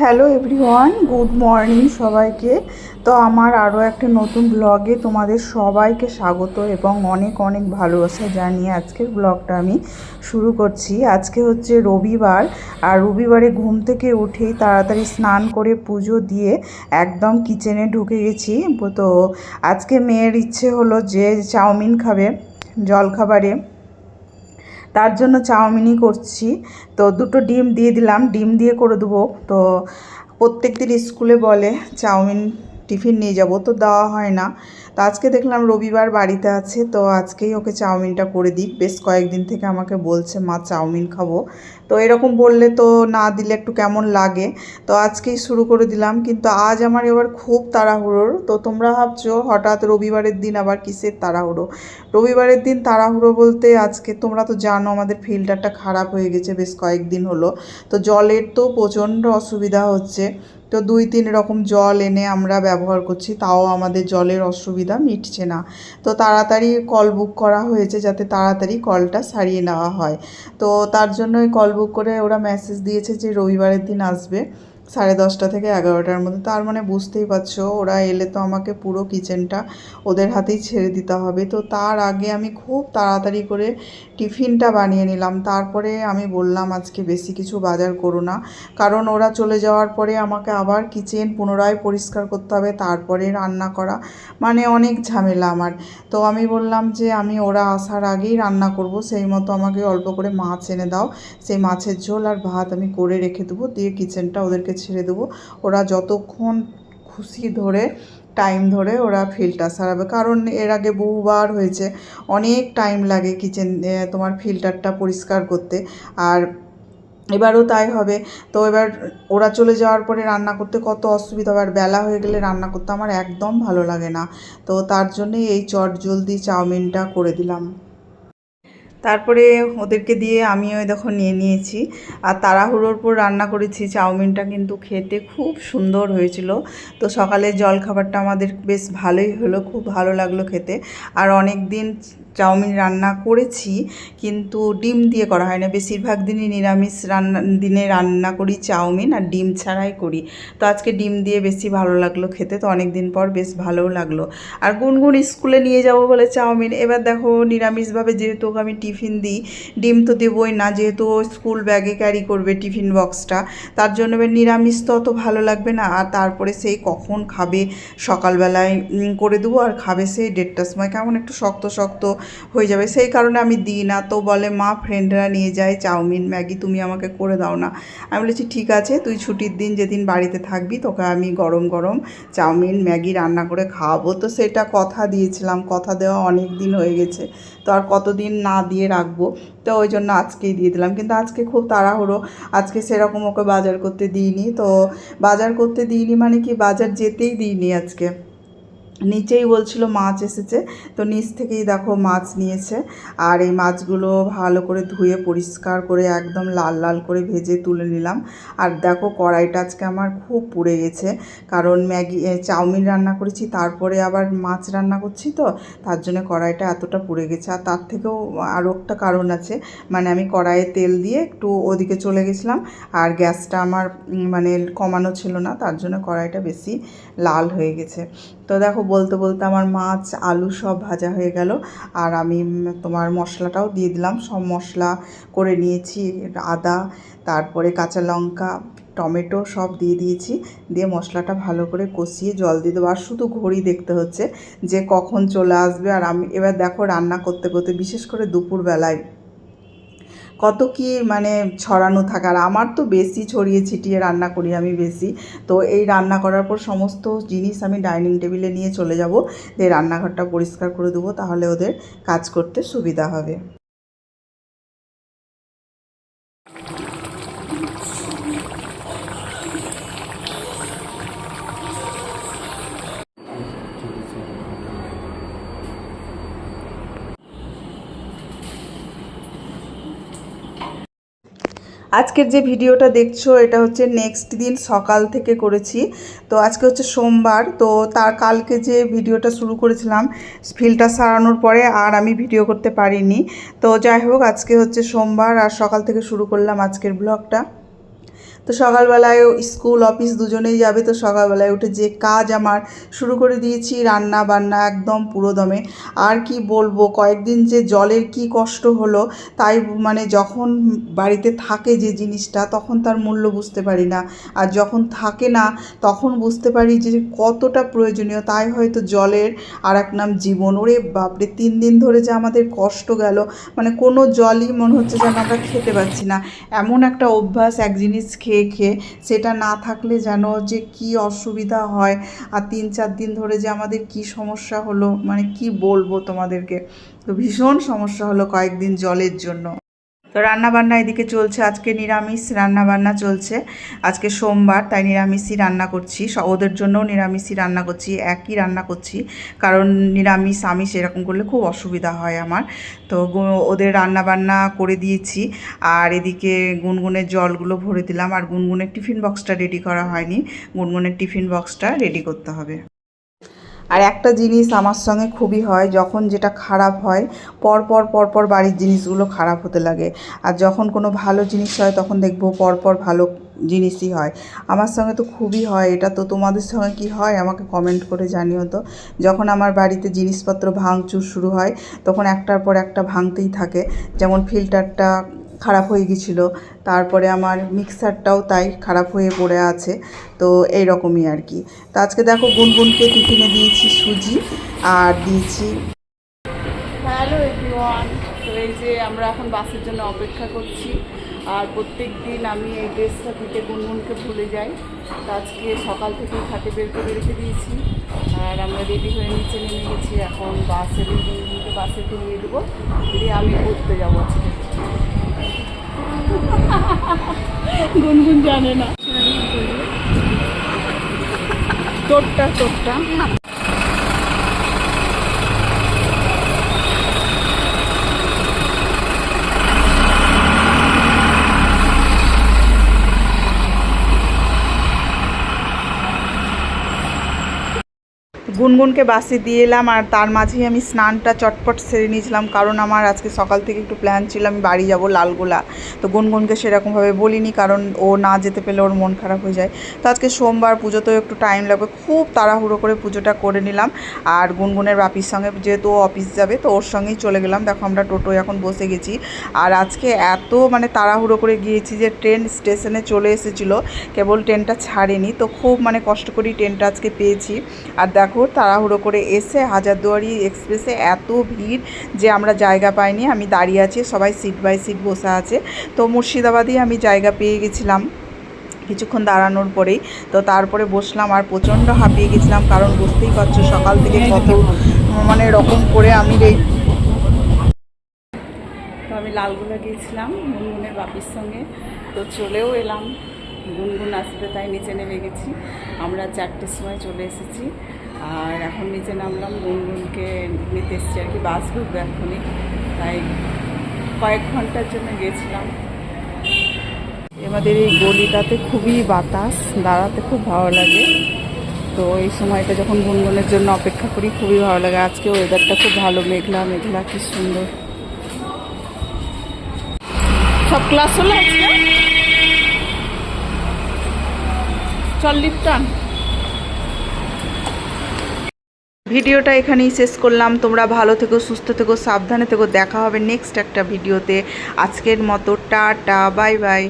Hello everyone, good morning সবাইকে। তো আমার আরও একটা নতুন ব্লগে তোমাদের সবাইকে স্বাগত এবং অনেক অনেক ভালোবাসা জানিয়ে আজকের ব্লগটা আমি শুরু করছি। আজকে হচ্ছে রবিবার আর রবিবারে ঘুম থেকে উঠেই তাড়াতাড়ি স্নান করে পুজো দিয়ে একদম কিচেনে ঢুকে গেছি। তো আজকে মেয়ের ইচ্ছে হলো যে চাউমিন খাবে, জলখাবারে। তার জন্য চাউমিনই করছি। তো দুটো ডিম দিয়ে দিলাম, ডিম দিয়ে করে দেবো। তো প্রত্যেক দিন স্কুলে বলে চাউমিন টিফিন নিয়ে যাব, তো দেওয়া হয় না। তো আজকে দেখলাম রবিবার বাড়িতে আছে, তো আজকেই ওকে চাউমিনটা করে দিই। বেশ কয়েকদিন থেকে আমাকে বলছে, মা, চাউমিন খাব। তো এরকম বললে তো না দিলে একটু কেমন লাগে। তো আজকেই শুরু করে দিলাম, কিন্তু আজ আমার এবার খুব তাড়াহুড়োর। তো তোমরা ভাবছ হঠাৎ রবিবারের দিন আবার কিসের তাড়াহুড়ো? রবিবারের দিন তাড়াহুড়ো বলতে আজকে তোমরা তো জানো আমাদের ফিল্টারটা খারাপ হয়ে গেছে বেশ কয়েকদিন হলো। তো জলের তো প্রচণ্ড অসুবিধা হচ্ছে। তো দুই তিন রকম জল এনে আমরা ব্যবহার করছি, তাও আমাদের জলের অসুবিধা মিটছে না। তো তাড়াতাড়ি কল বুক করা হয়েছে যাতে তাড়াতাড়ি কলটা সারিয়ে নেওয়া হয়। তো তার জন্যই কল করে ওরা মেসেজ দিয়েছে যে রবিবারের দিন আসবে। সাড়ে দশটা থেকে এগারোটার মধ্যে। তার মানে বুঝতেই পারছ, ওরা এলে তো আমাকে পুরো কিচেনটা ওদের হাতেই ছেড়ে দিতে হবে। তো তার আগে আমি খুব তাড়াতাড়ি করে টিফিনটা বানিয়ে নিলাম। তারপরে আমি বললাম, আজকে বেশি কিছু বাজার করো না। কারণ ওরা চলে যাওয়ার পরে আমাকে আবার কিচেন পুনরায় পরিষ্কার করতে হবে, তারপরে রান্না করা। মানে অনেক ঝামেলা আমার। তো আমি বললাম যে, আমি ওরা আসার আগেই রান্না করব। সেই মতো আমাকে অল্প করে মাছ এনে দাও। সেই মাছের ঝোল আর ভাত আমি করে রেখে দেবো। দিয়ে কিচেনটা ওদেরকে ছেড়ে দেবো। ওরা যতক্ষণ খুশি ধরে টাইম ধরে ওরা ফিল্টার সারাবে। কারণ এর আগে বহুবার হয়েছে, অনেক টাইম লাগে কিচেন তোমার ফিল্টারটা পরিষ্কার করতে। আর এবারও তাই হবে। তো এবার ওরা চলে যাওয়ার পরে রান্না করতে কত অসুবিধা হবে। আর বেলা হয়ে গেলে রান্না করতে আমার একদম ভালো লাগে না। তো তার জন্যই এই চট জলদি চাউমিনটা করে দিলাম। তারপরে ওদেরকে দিয়ে আমি ওই দেখো নিয়ে নিয়েছি। আর তাড়াহুড়োর পর রান্না করেছি, চাউমিনটা কিন্তু খেতে খুব সুন্দর হয়েছিল। তো সকালে জলখাবারটা আমাদের বেশ ভালোই হলো, খুব ভালো লাগল খেতে। আর অনেক দিন চাউমিন রান্না করেছি, কিন্তু ডিম দিয়ে করা হয় না বেশিরভাগ দিনই নিরামিষ রান্না, দিনে রান্না করি চাউমিন আর ডিম ছাড়াই করি। তো আজকে ডিম দিয়ে বেশি ভালো লাগল খেতে, তো অনেক দিন পর বেশ ভালোও লাগল। আর গুনগুন স্কুলে নিয়ে যাব বলে চাউমিন। এবার দেখো নিরামিষভাবে যেহেতু ওকে আমি টিফিন দিই, ডিম তো দেবই না, যেহেতু স্কুল ব্যাগে ক্যারি করবে টিফিন বক্সটা, তার জন্য এবার নিরামিষ তো অত ভালো লাগবে না। আর তারপরে সেই কখন খাবে সকালবেলায় করে দেবো, আর খাবে সেই দেড়টার সময়। কেমন একটু শক্ত শক্ত হয়ে যাবে। সেই কারণে আমি দিই না। তো বলে, মা ফ্রেন্ডরা নিয়ে যায় চাউমিন, ম্যাগি, তুমি আমাকে করে দাও না। আমি বলেছি, ঠিক আছে, তুই ছুটির দিন যেদিন বাড়িতে থাকবি, তোকে আমি গরম গরম চাউমিন, ম্যাগি রান্না করে খাওয়াবো। তো সেটা কথা দিয়েছিলাম। কথা দেওয়া অনেক দিন হয়ে গেছে। তো আর কতদিন না দিয়ে রাখব? তো ওই জন্য আজকেই দিয়ে দিলাম। কিন্তু আজকে খুব তাড়াহুড়ো। আজকে সেরকম ওকে বাজার করতে দিইনি। তো বাজার করতে দিইনি মানে কি? বাজার যেতেই দিইনি আজকে। নিচেই বলছিল মাছ এসেছে, তো নিচ থেকেই দেখো মাছ নিয়েছে। আর এই মাছগুলো ভালো করে ধুয়ে পরিষ্কার করে একদম লাল লাল করে ভেজে তুলে নিলাম। আর দেখো কড়াইটা আজকে আমার খুব পুড়ে গেছে, কারণ ম্যাগি চাউমিন রান্না করেছি, তারপরে আবার মাছ রান্না করছি তো, তার জন্য কড়াইটা এতটা পুড়ে গেছে। আর তার থেকেও আরও একটা কারণ আছে মানে আমি কড়াইয়ে তেল দিয়ে একটু ওদিকে চলে গেছিলাম, আর গ্যাসটা আমার মানে কমানো ছিল না, তার জন্য কড়াইটা বেশি লাল হয়ে গেছে। তো দেখো বলতে বলতে আমার মাছ, আলু সব ভাজা হয়ে গেল। আর আমি তোমার মশলাটাও দিয়ে দিলাম। সব মশলা করে নিয়েছি, আদা, তারপরে কাঁচা লঙ্কা, টমেটো সব দিয়ে দিয়েছি। দিয়ে মশলাটা ভালো করে কষিয়ে জল দিয়ে দেবো। আর শুধু ঘড়ি দেখতে হচ্ছে যে কখন চলে আসবে। আর আমি, এবার দেখো রান্না করতে করতে বিশেষ করে দুপুরবেলায় কত কি মানে ছড়ানো থাকার আমার তো বেশি ছড়িয়ে ছিটিয়ে রান্না করি আমি বেশি। তো এই রান্না করার পর সমস্ত জিনিস আমি ডাইনিং টেবিলে নিয়ে চলে যাব। যে রান্নাঘরটা পরিষ্কার করে দেবো, তাহলে ওদের কাজ করতে সুবিধা হবে। আজকের যে ভিডিওটা দেখছ, এটা হচ্ছে নেক্সট দিন সকাল থেকে করেছি। তো আজকে হচ্ছে সোমবার, তো তার কালকে যে ভিডিওটা শুরু করেছিলাম ফিল্টার সারানোর পরে আর আমি ভিডিও করতে পারিনি। তো যাই হোক, আজকে হচ্ছে সোমবার আর সকাল থেকে শুরু করলাম আজকের ব্লগটা। তো সকালবেলায় স্কুল, অফিস দুজনেই যাবে, তো সকালবেলায় উঠে যে কাজ আমার শুরু করে দিয়েছি, রান্না বান্না একদম পুরো দমে। আর কি বলব, কয়েকদিন যে জলের কি কষ্ট হলো, তাই মানে যখন বাড়িতে থাকে যে জিনিসটা, তখন তার মূল্য বুঝতে পারি না। আর যখন থাকে না, তখন বুঝতে পারি যে কতটা প্রয়োজনীয়, তাই হয়তো জলের আর এক নাম জীবন। ওরে বাপরে, তিন দিন ধরে যে আমাদের কষ্ট গেল মানে কোনো জলই মনে হচ্ছে যেন আমরা খেতে পাচ্ছি না। এমন একটা অভ্যাস, এক জিনিস খেয়ে খেয়ে সেটা না থাকলে যেন যে কি অসুবিধা হয় আর তিন চার দিন ধরে যে আমাদের কি সমস্যা হলো মানে কি বলব তোমাদেরকে? তো ভীষণ সমস্যা হলো কয়েকদিন জলের জন্য। তো রান্নাবান্না এদিকে চলছে, আজকে নিরামিষ রান্নাবান্না চলছে। আজকে সোমবার, তাই নিরামিষই রান্না করছি। ওদের জন্যও নিরামিষই রান্না করছি, একই রান্না করছি। কারণ নিরামিষ, আমিষ এরকম করলে খুব অসুবিধা হয় আমার। তো ওদের রান্নাবান্না করে দিয়েছি। আর এদিকে গুনগুনের জলগুলো ভরে দিলাম। আর গুনগুনের টিফিন বক্সটা রেডি করা হয়নি। গুনগুনের টিফিন বক্সটা রেডি করতে হবে। আর একটা জিনিস আমার সঙ্গে খুবই হয়, যখন যেটা খারাপ হয়, পর পর পর পর বাড়ির জিনিসগুলো খারাপ হতে লাগে। আর যখন কোনো ভালো জিনিস হয়, তখন দেখব পর পর ভালো জিনিসই হয়। আমার সঙ্গে তো খুবই হয়, এটা তো তোমাদের সঙ্গে কি হয়, আমাকে কমেন্ট করে জানিও তো। যখন আমার বাড়িতে জিনিসপত্র ভাঙচুর শুরু হয়, তখন একটার পর একটা ভাঙতেই থাকে। যেমন ফিল্টারটা খারাপ হয়ে গেছিল তারপরে আমার মিক্সারটাও তাই খারাপ হয়ে পড়ে আছে। তো এই রকমই আর কি। তো আজকে দেখো গুনগুনকে টিফিনে দিয়েছি সুজি আর দিয়েছি হ্যালো এভরিওয়ান তো এই যে আমরা এখন বাসের জন্য অপেক্ষা করছি। আর প্রত্যেক দিন আমি এই ড্রেসটা দিতে গুনগুনকে ভুলে যাই। তো আজকে সকাল থেকেই খাটে বের করে রেখে দিয়েছি। আর আমরা রেডি হয়ে নিচে নেমে গেছি। এখন বাসে, গুনগুনকে বাসে তুলিয়ে দেবো। দিয়ে আমি ঘুরতে যাব আজকে। গুনগুন জানে না। তোরটা তোরটা গুনগুনকে বাসে দিয়ে এলাম আর তার মাঝেই আমি স্নানটা চটপট সেরে নিয়েছিলাম। কারণ আমার আজকে সকাল থেকে একটু প্ল্যান ছিল আমি বাড়ি যাব লালগোলা। তো গুনগুনকে সেরকমভাবে বলিনি কারণ ও না যেতে পেলে ওর মন খারাপ হয়ে যায়। তো আজকে সোমবার পুজোতেও একটু টাইম লাগবে। খুব তাড়াহুড়ো করে পুজোটা করে নিলাম। আর গুনগুনের বাপির সঙ্গে যেহেতু ও অফিস যাবে, তো ওর সঙ্গেই চলে গেলাম। দেখো আমরা টোটোয় এখন বসে গেছি। আর আজকে এত মানে তাড়াহুড়ো করে গিয়েছি যে ট্রেন স্টেশনে চলে এসেছিল। কেবল ট্রেনটা ছাড়েনি। তো খুব মানে কষ্ট করেই ট্রেনটা আজকে পেয়েছি। আর দেখো তাড়াহুড়ো করে এসে হাজারদুয়ারি এক্সপ্রেসে এত ভিড় যে আমরা জায়গা পাইনি। আমি দাঁড়িয়ে আছি, সবাই সিট বাই সিট বসে আছে। তো মুর্শিদাবাদেই আমি জায়গা পেয়ে গেছিলাম কিছুক্ষণ দাঁড়ানোর পরেই। তো তারপরে বসলাম আর প্রচণ্ড হাঁপিয়ে গেছিলাম কারণ বুঝতেই পারছ সকাল থেকে কত মানে রকম করে আমি এই তো আমি লালগুলা গিয়েছিলাম গুনগুনের বাপির সঙ্গে। তো চলেও এলাম। গুনগুন আসবে, তাই নিচে নেমে গেছি। আমরা চারটের সময় চলে এসেছি। আর এখন নিচে নামলাম গুনগুনকে নিতে এসেছি আর কি, বাস ঢুকবে এখনই তাই কয়েক ঘণ্টার জন্য গেছিলাম। আমাদের এই গলিটাতে খুবই বাতাস, দাঁড়াতে খুব ভালো লাগে। তো এই সময়টা যখন গুনগুনের জন্য অপেক্ষা করি, খুবই ভালো লাগে। আজকে ওয়েদারটা খুব ভালো, মেঘলা মেঘলা, কি সুন্দর। সব ক্লাস হলো আজকে? চল ভিডিওটা এখানেই শেষ করলাম। তোমরা ভালো থেকো, সুস্থ থেকো, সাবধানে থেকো। দেখা হবে নেক্সট একটা ভিডিওতে। আজকের মতো, টাটা বাই বাই